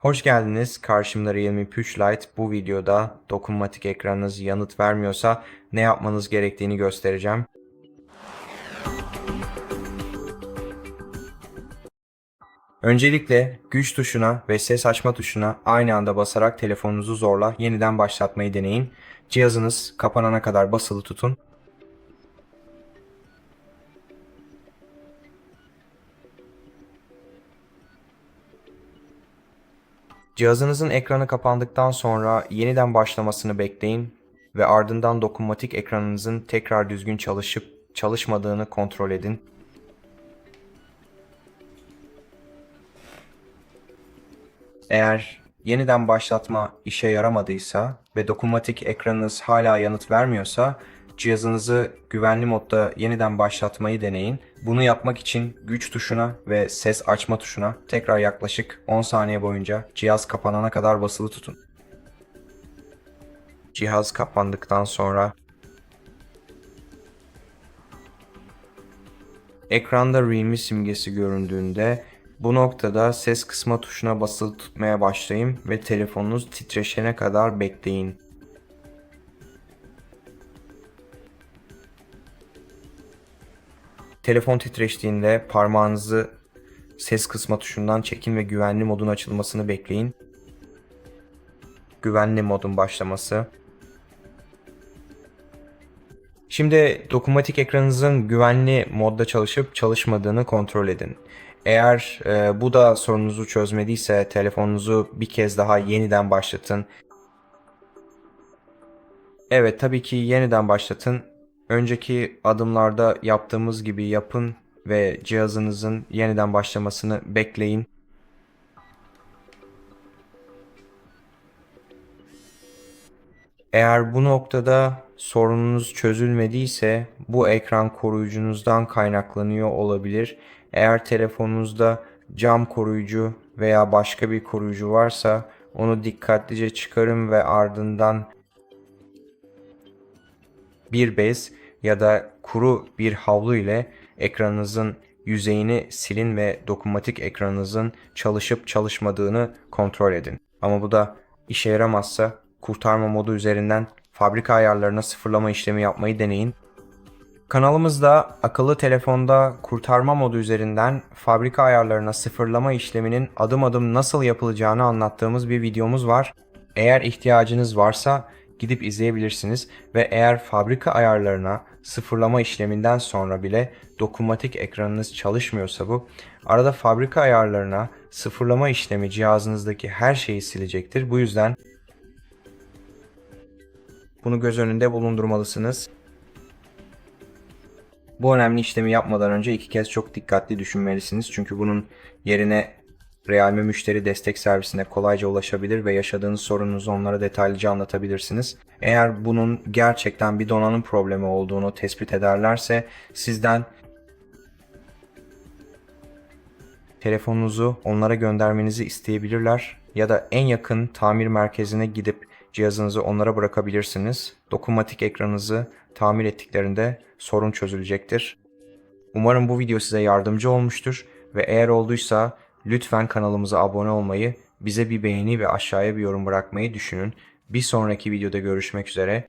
Hoş geldiniz. Karşımda Realme Push Lite. Bu videoda dokunmatik ekranınız yanıt vermiyorsa ne yapmanız gerektiğini göstereceğim. Öncelikle güç tuşuna ve ses açma tuşuna aynı anda basarak telefonunuzu zorla yeniden başlatmayı deneyin. Cihazınız kapanana kadar basılı tutun. Cihazınızın ekranı kapandıktan sonra yeniden başlamasını bekleyin ve ardından dokunmatik ekranınızın tekrar düzgün çalışıp çalışmadığını kontrol edin. Eğer yeniden başlatma işe yaramadıysa ve dokunmatik ekranınız hala yanıt vermiyorsa cihazınızı güvenli modda yeniden başlatmayı deneyin. Bunu yapmak için güç tuşuna ve ses açma tuşuna tekrar yaklaşık 10 saniye boyunca cihaz kapanana kadar basılı tutun. Cihaz kapandıktan sonra ekranda Realme simgesi göründüğünde bu noktada ses kısma tuşuna basılı tutmaya başlayın ve telefonunuz titreşene kadar bekleyin. Telefon titreştiğinde parmağınızı ses kısma tuşundan çekin ve güvenli modun açılmasını bekleyin. Güvenli modun başlaması. Şimdi dokunmatik ekranınızın güvenli modda çalışıp çalışmadığını kontrol edin. Eğer e, bu da sorununuzu çözmediyse telefonunuzu bir kez daha yeniden başlatın. Evet tabii ki yeniden başlatın. Önceki adımlarda yaptığımız gibi yapın ve cihazınızın yeniden başlamasını bekleyin. Eğer bu noktada sorununuz çözülmediyse bu ekran koruyucunuzdan kaynaklanıyor olabilir. Eğer telefonunuzda cam koruyucu veya başka bir koruyucu varsa onu dikkatlice çıkarın ve ardından bir bez ya da kuru bir havlu ile ekranınızın yüzeyini silin ve dokunmatik ekranınızın çalışıp çalışmadığını kontrol edin. Ama bu da işe yaramazsa kurtarma modu üzerinden fabrika ayarlarına sıfırlama işlemi yapmayı deneyin. Kanalımızda akıllı telefonda kurtarma modu üzerinden fabrika ayarlarına sıfırlama işleminin adım adım nasıl yapılacağını anlattığımız bir videomuz var. Eğer ihtiyacınız varsa gidip izleyebilirsiniz ve eğer fabrika ayarlarına sıfırlama işleminden sonra bile dokunmatik ekranınız çalışmıyorsa bu arada fabrika ayarlarına sıfırlama işlemi cihazınızdaki her şeyi silecektir. Bu yüzden bunu göz önünde bulundurmalısınız. Bu önemli işlemi yapmadan önce iki kez çok dikkatli düşünmelisiniz. Çünkü bunun yerine Realme müşteri destek servisine kolayca ulaşabilir ve yaşadığınız sorununuzu onlara detaylıca anlatabilirsiniz. Eğer bunun gerçekten bir donanım problemi olduğunu tespit ederlerse sizden telefonunuzu onlara göndermenizi isteyebilirler ya da en yakın tamir merkezine gidip cihazınızı onlara bırakabilirsiniz. Dokunmatik ekranınızı tamir ettiklerinde sorun çözülecektir. Umarım bu video size yardımcı olmuştur ve eğer olduysa lütfen kanalımıza abone olmayı, bize bir beğeni ve aşağıya bir yorum bırakmayı düşünün. Bir sonraki videoda görüşmek üzere.